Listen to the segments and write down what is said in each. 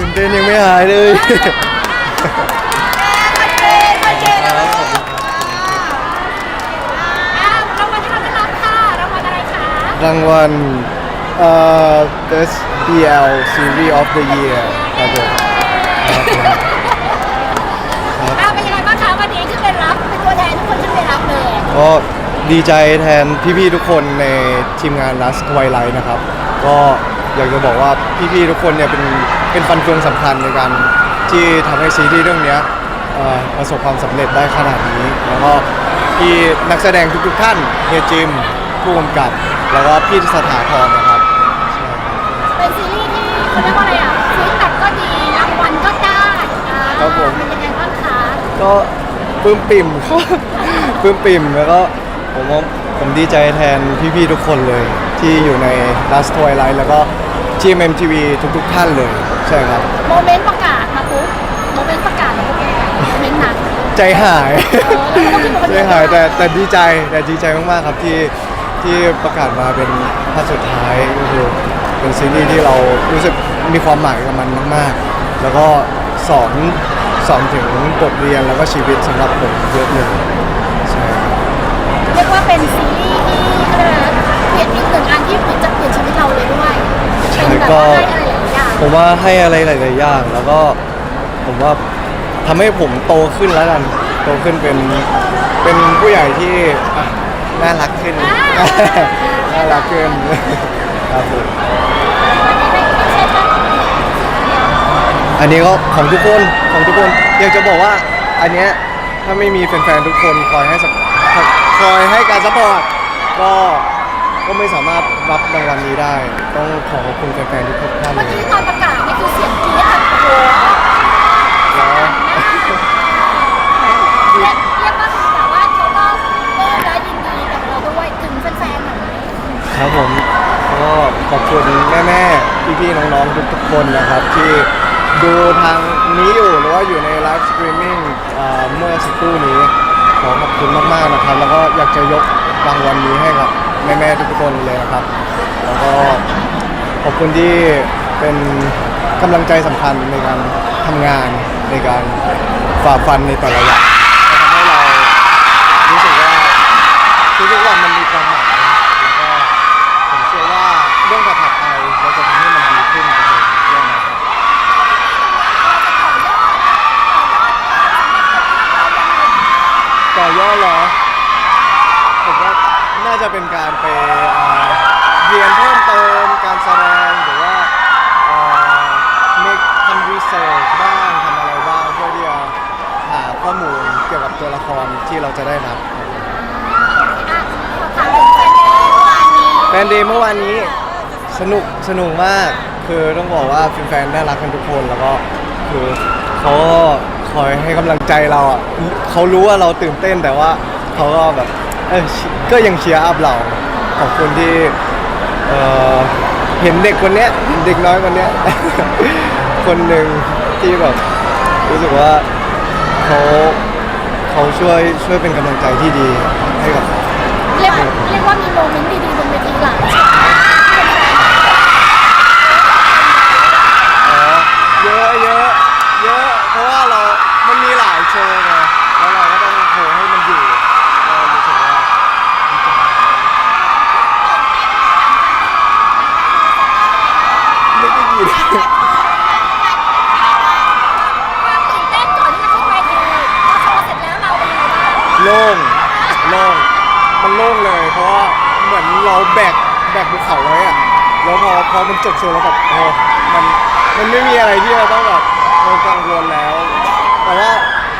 ตื่นเต้นยังไม่หายเลยรางวัลที่เราได้รับค่ะรางวัลอะไรคะรางวัลเอ่อ Best BL Series of the Year ครับผมครับผมอ้าวเป็นยังไงบ้างคะวันนี้ขึ้นไปรับเป็นตัวแทนทุกคนขึ้นไปรับเลยก็ดีใจแทนพี่ๆทุกคนในทีมงาน Last Twilight นะครับ ก็อยากจะบอกว่าพี่ๆทุกคนเนี่ยเป็น เป็นฟันเฟืองสำคัญในการที่ทำให้ซีรีส์เรื่องเนี้ยเอ่อประสบความสำเร็จได้ขนาดนี้ แล้วก็พี่นักแสดงทุกๆท่านเฮียจิมผู้กำกับ แล้วก็พี่สถาพรนะครับใช่ครับ เป็นซีรีส์ที่เขาเรียกว่าอะไรอะฟีดแบ็กก็ดีรางวัลก็ได้อ่าครับผม เป็นยังไงบ้างคะก็ปลื้มปิ่มปลื้มปิ่มแล้วก็ผมว่าผมดีใจแทนพี่ๆทุกคนเลย ที่อยู่ใน Last Twilight แล้วก็ GMMTV ทุกๆท่านเลย ใช่ครับ โมเมนต์ประกาศมาปุ๊บโมเมนต์ประกาศมาปุ๊บโมเมนต์นั้น ใจหาย เออแล้วก็คิดว่ามันใจหายแต่แต่ดีใจแต่ดีใจมากๆครับที่ที่ประกาศมาเป็นภาคสุดท้ายก็คือเป็นซีรีส์ที่เรารู้สึกมีความหมายกับมันมาก ๆ แล้วก็สอนสอนถึงบทเรียนแล้วก็ชีวิตสำหรับผมเยอะเลยใช่ครับ เรียกว่าเป็นซีรีส์ที่เขาเรียกอะไรนะเปลี่ยนอีกหนึ่งอันที่เหมือนจะเปลี่ยนชีวิตเราเลยด้วยเป็นแบบว่าได้อะไร ผมว่าให้อะไรหลาย ๆ อย่าง แล้วก็ผมว่าทำให้ผมโตขึ้นแล้วกัน โตขึ้นเป็นเป็นผู้ใหญ่ที่อะน่ารักขึ้น น่ารักขึ้นครับผมอันนี้ก็ของทุกคนของทุกคนอยากจะบอกว่าอันเนี้ยถ้าไม่มีแฟน ๆ ทุกคนคอยให้สปคอยให้การซัพพอร์ตก็ ก็ไม่สามารถรับรางวัลนี้ได้ ต้องขอขอบคุณแฟนๆทุกๆท่านเมื่อเลยกี้ตอนประกาศนี่คือเสียงกรี๊ดแบบโอ้โหแล้วเรียกเรียกว่าคือแบบว่าเขาก็เออและยินดีกับเราด้วยถึงแฟนๆหน่อย ครับผมก็ขอบคุณแม่ๆพี่ๆน้องๆทุกๆคนนะครับ ที่ดูทางนี้อยู่หรือว่าอยู่ในไลฟ์สตรีมมิ่งเมื่อสักครู่นี้ขอขอบคุณมากๆนะครับ แล้วก็อยากจะยกรางวัลนี้ให้กับ แม่ๆทุกคนเลยนะครับ แล้วก็ขอบคุณที่เป็นกำลังใจสำคัญในการทำงานในการฝ่าฟันในแต่ละอย่างทำให้เรารู้สึกว่าทุกๆวันมันมีความหมายแล้วก็ผมเชื่อว่าเรื่องถัดๆไปเราจะทำให้มันดีขึ้นกว่าเดิมเรื่องนะครับ ต่อยอดเหรอ น่าจะเป็นการไปเรียนเพิ่มเติมการแสดงหรือว่าเอ่อ make ทำ research บ้างทำอะไรบ้างเพื่อที่จะหาข้อมูลเกี่ยวกับตัวละครที่เราจะได้รับครับอะแฟนเดย์เมื่อวานนี้แฟนเมื่อวานนี้สนุกสนุกมาก คือต้องบอกว่าแฟนๆน่ารักกันทุกคนแล้วก็คือเขาคอยให้กำลังใจเราอะเขารู้ว่าเราตื่นเต้นแต่ว่าเขาก็แบบ เออก็ยังเชียร์อัพเราขอบคุณที่เอ่อเห็นเด็กคนเนี้ยเห็นเด็กน้อยคนเนี้ย คนหนึ่งที่แบบรู้สึกว่าเขาเขาช่วยช่วยเป็นกำลังใจที่ดีให้กับ เราเรียกว่าเรียกว่ามีโมเมนต์ดีๆบนเวทีหลายฉาก อ๋อเยอะเยอะเยอะ เพราะว่าเรา มันมีหลายโชว์ไง แล้วเราก็ต้องโชว์ให้มันอยู่ก็รู้สึกว่าดีใจไม่ได้ยิน ความตื่นเต้นก่อนที่จะขึ้นเวทีพอโชว์เสร็จแล้วเราเป็นยังไงบ้าง โล่งโล่งมันโล่งเลย เพราะว่าเหมือนเราแบกแบกภูเขาไว้อะแล้วพอพอมันจบโชว์แล้วแบบโอ้มันมันไม่มีอะไรที่เราต้องแบบเออกังวลแล้ว แต่ว่า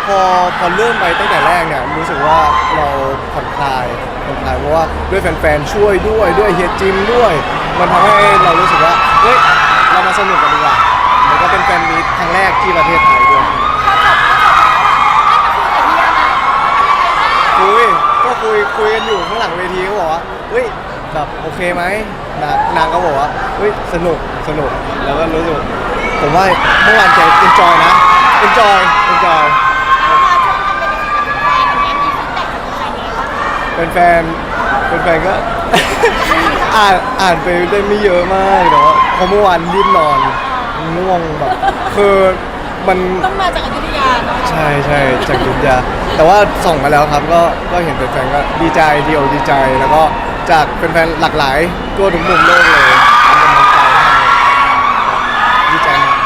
พอพอเริ่มไปตั้งแต่แรกเนี่ยรู้สึกว่าเราผ่อนคลายผ่อนคลายเพราะว่าด้วยแฟนๆช่วยด้วยด้วยเฮียจิมด้วย มันทำให้เรารู้สึกว่าเฮ้ยเรามาสนุกกันดีกว่ามันก็เป็นแฟนมีตครั้งแรกที่ประเทศไทย แบบโอเคไหมนางนางก็บอกว่าเฮ้ยสนุกสนุกแล้วก็รู้สึกผมว่าเมื่อวานใจ enjoy นะ enjoy enjoy แล้วพอช่วงทำเป็นแฟนอย่างเงี้ยมีฟีดแบ็กจากแฟนยังไงบ้างเป็นแฟนเป็นแฟนก็ อ่านอ่านไปได้ไม่เยอะมากแต่ว่าเพราะเมื่อวานรีบนอนง่วงแบบคือมัน ต้องมาจากอยุธยาเนาะใช่ใช่จากยุทธยาแต่ว่าส่งมาแล้วครับก็ก็เห็นแฟนๆก็ดีใจดีอกดีใจแล้วก็ จากแฟนๆหลากหลายทั่วทุกมุมโลกเลยเป็นกำลังใจให้ดีใจมาก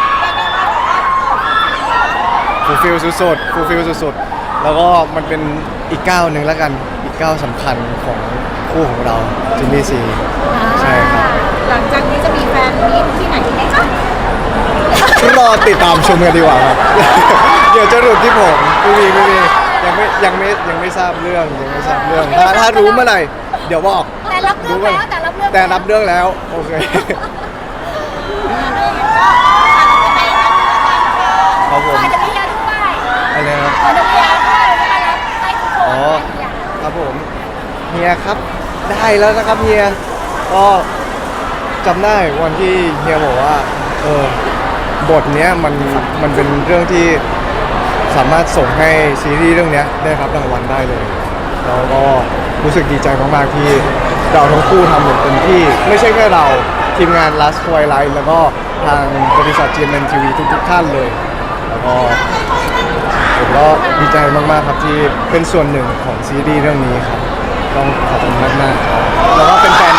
ฟูลฟิลสุดๆฟูลฟิลสุดๆแล้วก็มันเป็นอีกก้าวหนึ่งแล้วกันอีกก้าวสำคัญของคู่ของเราจิมมี่ซีใช่ครับ หลังจากนี้จะมีแฟนมีตที่ไหนอีกไหมคะรอติดตามชมกันดีกว่าครับ เดี๋ยวจะหลุดที่ผมไม่มีไม่มียังไม่ยังไม่ยังไม่ทราบเรื่องยังไม่ทราบเรื่อง ถ้าถ้ารู้เมื่อไหร่ เดี๋ยวบอกแต่รับเรื่องแล้วแต่รับเรื่องแต่รับเรื่องแล้วโอเคครับผมอาจจะมียาด้วยอะไรนะครับอาจจะมียาด้วยจะมารับให้ทุกคนอ๋อครับผมเฮียครับได้แล้วนะครับเฮียก็จำได้วันที่เฮียบอกว่าเออบทเนี้ยมันมันเป็นเรื่องที่สามารถส่งให้ซีรีส์เรื่องเนี้ยได้รับรางวัลได้เลย แล้วก็รู้สึกดีใจมากๆที่เราทั้งคู่ทำอย่างเต็มที่ ไม่ใช่แค่เราทีมงาน Last Twilight แล้วก็ทางบริษัท GMM TV ทุกๆท่านเลย แล้วก็ผมก็ดีใจมากๆครับที่เป็นส่วนหนึ่งของซีรีส์เรื่องนี้ครับ ต้องขอบคุณมากๆแล้วก็เป็นแฟน